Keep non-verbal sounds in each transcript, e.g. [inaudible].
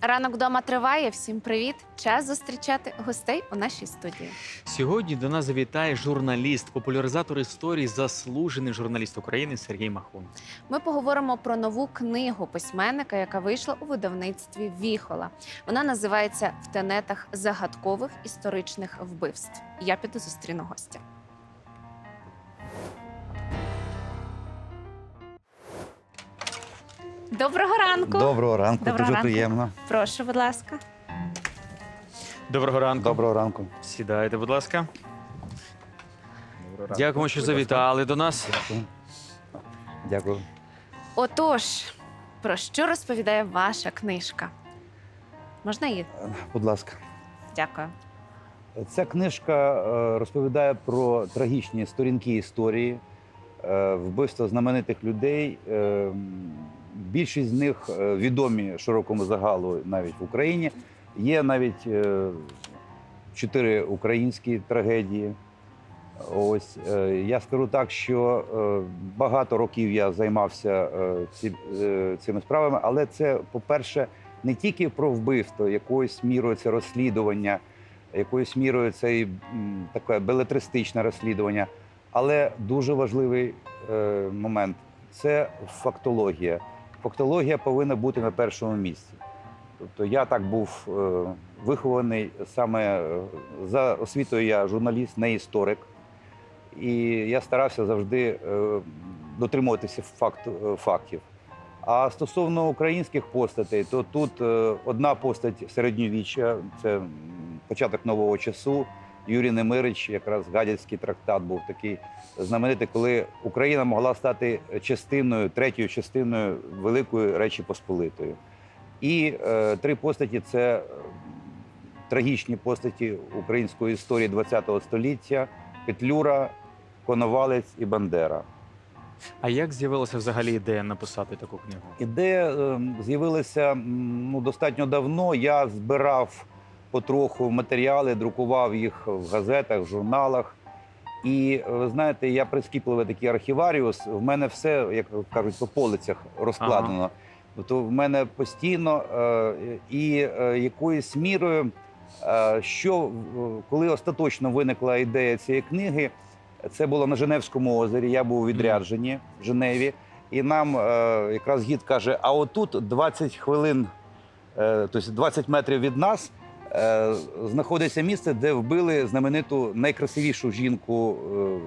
Ранок вдома триває. Всім привіт! Час зустрічати гостей у нашій студії. Сьогодні до нас завітає журналіст, популяризатор історії, заслужений журналіст України Сергій Махун. Ми поговоримо про нову книгу письменника, яка вийшла у видавництві Віхола. Вона називається В тенетах загадкових історичних вбивств. Я піду зустріну гостя. Доброго ранку! Доброго ранку, Доброго дуже ранку. приємно. Прошу, будь ласка. Доброго ранку. Доброго ранку. Сідайте, будь ласка. Дякуємо, що завітали до нас. Дякую. Дякую. Отож, про що розповідає ваша книжка? Можна її? Е, Будь ласка. Дякую. Ця книжка е, розповідає про трагічні сторінки історії, е, вбивства знаменитих людей. Більшість з них е, відомі широкому загалу навіть в Україні. Є навіть е, чотири українські трагедії. Ось е, я скажу так, що багато років я займався цими справами, але це, по-перше, не тільки про вбивство, якоюсь мірою це розслідування, якоюсь мірою це і таке белетристичне розслідування, але дуже важливий момент це фактологія. Фактологія повинна бути на першому місці. Тобто я так був е, вихований саме е, за освітою я журналіст, не історик. І я старався завжди е, дотримуватися факт, фактів. А стосовно українських постатей, то тут одна постать середньовіччя це початок нового часу. Юрій Немирич, якраз Гадяцький трактат був такий знаменитий, коли Україна могла стати частиною, третьою частиною Великої Речі Посполитої. І е, три постаті це трагічні постаті української історії ХХ століття: Петлюра, Коновалець і Бандера. А як з'явилася взагалі ідея написати таку книгу? Ідея е, з'явилася ну, достатньо давно. Я збирав потроху матеріали, друкував їх в газетах, в журналах. І е, ви знаєте, я прискіпливий такий архіваріус. В мене все, як кажуть, по полицях розкладено. Тобто в мене постійно е, і е, якоюсь мірою, е, що коли остаточно виникла ідея цієї книги, це було на Женевському озері. Я був у відрядженні в Женеві, і нам е, якраз гід каже: а отут 20 хвилин, е, тобто 20 метрів від нас. Е, Знаходиться місце, де вбили знамениту найкрасивішу жінку е,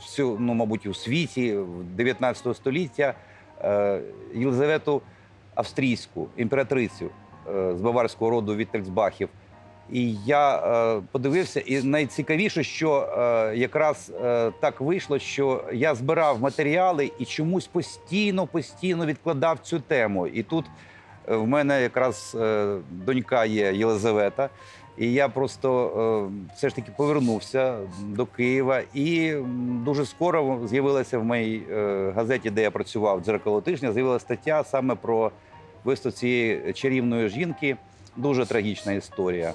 всю, ну, мабуть, у світі 19 століття е, Єлизавету Австрійську, імператрицю з баварського роду Віттельсбахів. І я подивився, і найцікавіше, що якраз так вийшло, що я збирав матеріали і чомусь постійно, постійно відкладав цю тему. І тут в мене якраз е, донька є Єлизавета. І я просто е, все ж таки повернувся до Києва, і дуже скоро з'явилася в моїй е, газеті, де я працював дзеркало тижня, з'явилася стаття саме про виступ цієї чарівної жінки. Дуже трагічна історія.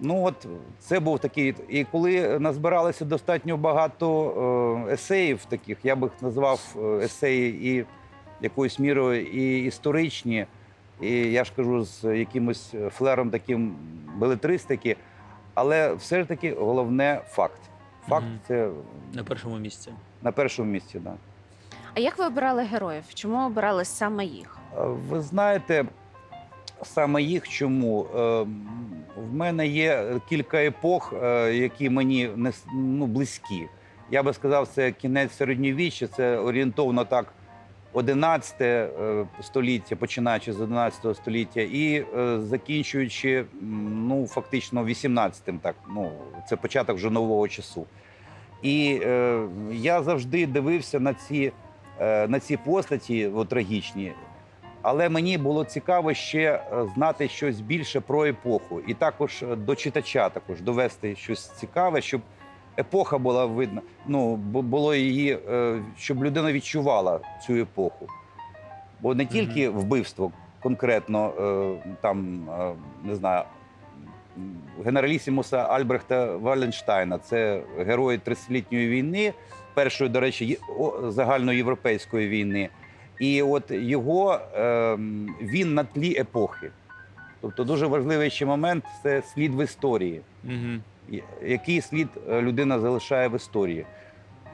Ну от це був такий. І коли назбиралося достатньо багато е, есеїв, таких я би назвав е, есеї і якоюсь мірою і історичні, і я ж кажу, з якимось флером таким белетристики. Але все ж таки головне факт. Факт Мгм. це На першому місці. на першому місці. Да. А як ви обирали героїв? Чому обирали саме їх? Е, Ви знаєте, саме їх чому? Е, В мене є кілька епох, е, які мені не ну, близькі. Я би сказав, це кінець середньовіччя, це орієнтовно так 11 е, століття, починаючи з 11 століття, і е, закінчуючи ну, фактично 18-м, так, ну, це початок вже нового часу. І е, я завжди дивився на ці, е, на ці постаті о, трагічні. Але мені було цікаво ще е, знати щось більше про епоху, і також до читача також довести щось цікаве, щоб епоха була видна. Ну бу- було її, е, щоб людина відчувала цю епоху. Бо не тільки вбивство конкретно е, там е, не знаю. Генералісімуса Альбрехта Валенштайна це герой 30-літньої війни, першої, до речі, загальноєвропейської війни. І от його він на тлі епохи. Тобто дуже важливий ще момент це слід в історії. Угу. Який слід е, людина залишає в історії?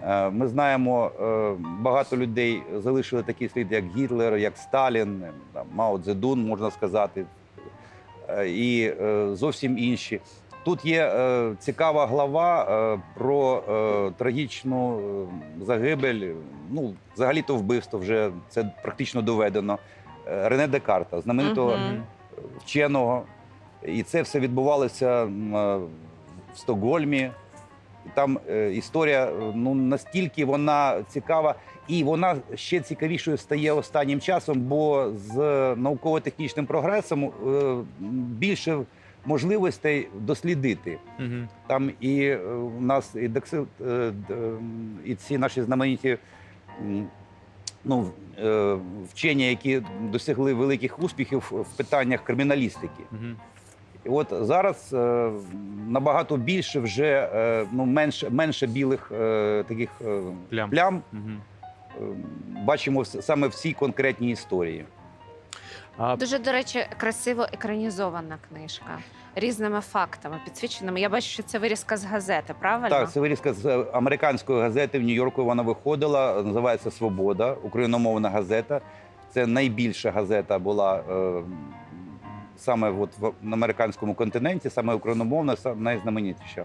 Е, Ми знаємо, е, багато людей залишили такий слід, як Гітлер, як Сталін, Мао Цзедун, можна сказати, і зовсім інші. Тут є цікава глава про трагічну загибель. Ну, взагалі-то вбивство вже це практично доведено. Рене Декарта, знаменитого Мгм. вченого. І це все відбувалося в Стокгольмі. Там е, історія е, ну, настільки вона цікава, і вона ще цікавішою стає останнім часом, бо з науково-технічним прогресом е, більше можливостей дослідити. Угу. Там і у нас і, докси, е, і ці наші знамениті ну, в- вчені, які досягли великих успіхів в питаннях криміналістики. Угу. І от зараз е, набагато більше вже е, ну, менше, менше білих е, таких е, Плям. плям Угу. бачимо саме в цій конкретній історії. А Дуже, до речі, красиво екранізована книжка різними фактами, підсвіченими. Я бачу, що це вирізка з газети, правильно? Так, це вирізка з е, американської газети в Нью-Йорку. Вона виходила. Називається Свобода, україномовна газета. Це найбільша газета була е, саме от в американському континенті, саме україномовна, найзнаменітіша.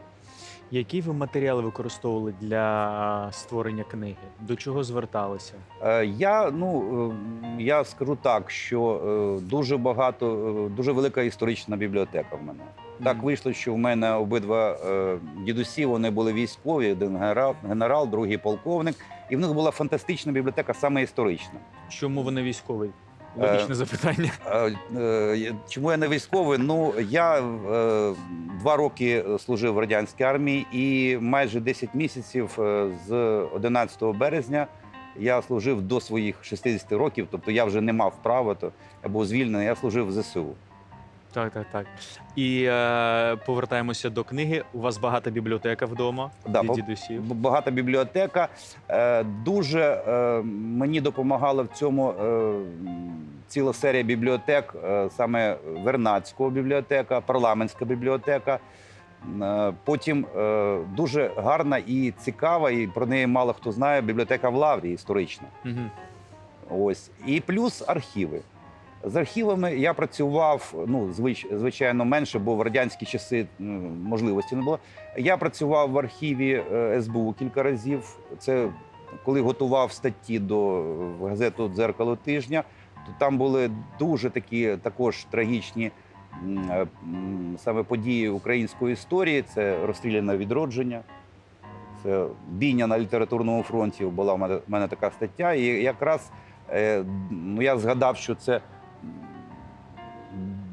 які ви матеріали використовували для створення книги? До чого зверталися? Е, Я ну е, я скажу так, що е, дуже багато, дуже велика історична бібліотека в мене. Так вийшло, що в мене обидва дідусі вони були військові, один генерал, генерал, другий полковник, і в них була фантастична бібліотека, саме історична. Чому вони військовий? Е, Логічне запитання. [laughs] Е, е, Чому я не військовий? Ну я е, два роки служив в радянській армії, і майже 10 місяців е, з 11 березня я служив до своїх 60 років. Тобто я вже не мав права, то я був звільнений. Я служив в ЗСУ. Так, так, так. І е, повертаємося до книги. У вас багата бібліотека вдома Да, від бо- дідусів. Б- Багата бібліотека. Е, Дуже е, мені допомагала в цьому е, ціла серія бібліотек, е, саме Вернадського бібліотека, парламентська бібліотека. Е, Потім е, дуже гарна і цікава, і про неї мало хто знає. Бібліотека в Лаврі історична. Угу. Ось і плюс архіви. З архівами я працював ну звич, звичайно менше, бо в радянські часи ну, можливості не було. Я працював в архіві е, СБУ кілька разів. Це коли готував статті до газету Дзеркало тижня, то там були дуже такі також трагічні е, саме події української історії. Це розстріляне відродження. Це бійня на літературному фронті була в мене така стаття. І якраз е, ну, я згадав, що це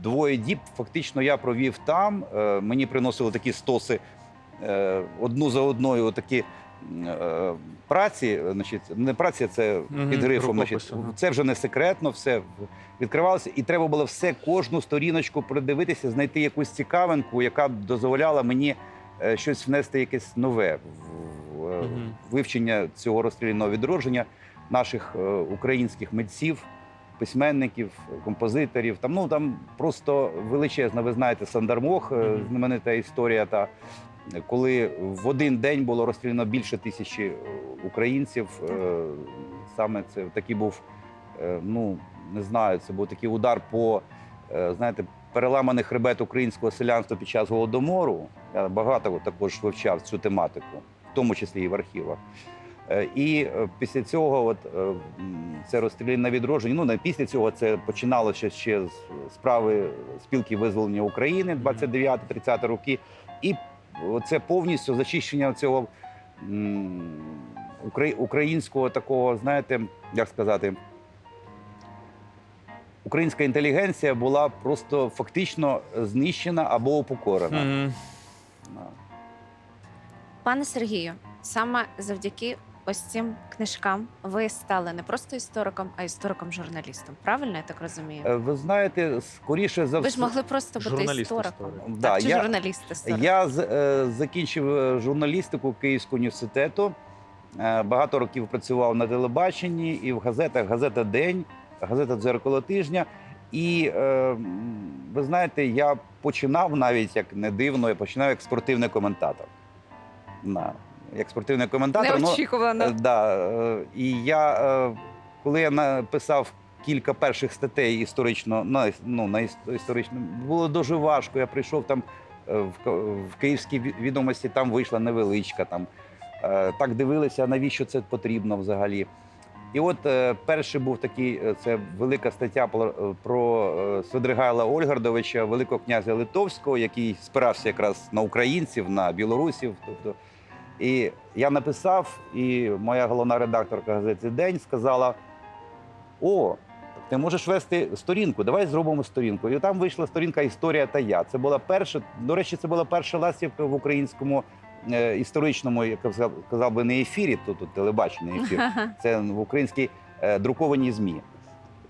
двоє діб. Фактично я провів там. Е, мені приносили такі стоси е, одну за одною такі е, праці. Значить, не праці, це під грифом. Значить, це вже не секретно, все відкривалося, і треба було все, кожну сторіночку придивитися, знайти якусь цікавинку, яка б дозволяла мені щось внести якесь нове в, вивчення цього розстріляного відродження наших українських митців, письменників, композиторів. Там ну там просто величезна. Ви знаєте, Сандармох, е, знаменита історія. Та коли в один день було розстріляно більше тисячі е, українців. е, Саме це такий був, ну не знаю, це був такий удар по знаєте. Переламаний хребет українського селянства під час голодомору. Я багато також вивчав цю тематику, в тому числі і в архівах. Е, І е, після цього, от е, це розстріляне відродження. Ну не після цього це починалося ще з справи спілки визволення України 29-30 роки. І це повністю зачищення цього українського такого, знаєте, як сказати. Українська інтелігенція була просто фактично знищена або упокорена. Мгм. Да. Пане Сергію, саме завдяки ось цим книжкам ви стали не просто істориком, а істориком-журналістом. Правильно я так розумію? Е, Ви знаєте, скоріше за Ви все. ж могли просто бути Журналіст істориком. історик. Да, так, чи я- журналіст історик? Я з- е, закінчив е, журналістику Київського університету. Е, Багато років працював на телебаченні і в газетах. Газета День, газета Дзеркало тижня. І е, м, ви знаєте, я починав навіть як не дивно, я починав як спортивний коментатор. На, як спортивний коментатор. ну, Неочікувано. Е, Да, е, і я, е, коли я написав кілька перших статей історично, на, ну, на іс- історично, було дуже важко. Я прийшов там в, в київські відомості, там вийшла невеличка. Там, так дивилися, навіщо це потрібно взагалі. І от перший був такий, це велика стаття про, Свидригайла Ольгардовича, великого князя Литовського, який спирався якраз на українців, на білорусів. Тобто, і я написав, і моя головна редакторка газети День сказала: О, ти можеш вести сторінку, давай зробимо сторінку. І там вийшла сторінка Історія та я. Це була перша, до речі, це була перша ластівка в українському е, історичному, я казав, би, не ефірі, тут, тут телебачення ефір. [laughs] Це в українській е, друкованій ЗМІ.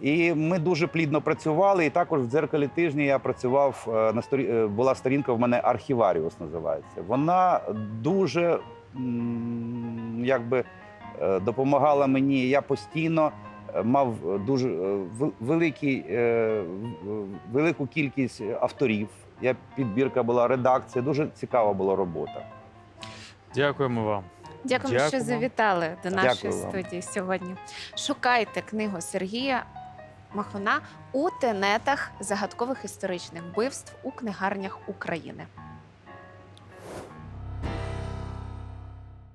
І ми дуже плідно працювали. І також в дзеркалі тижня я працював е, на сторі... е, була сторінка в мене Архіваріус називається. Вона дуже якби е, допомагала мені. Я постійно е, мав дуже е, вел- великий, е, велику кількість авторів. Я підбірка була редакція. Дуже цікава була робота. Дякуємо вам. Дякуємо, що завітали до нашої Дякую вам. студії сьогодні. Шукайте книгу Сергія Махона у тенетах загадкових історичних вбивств у книгарнях України.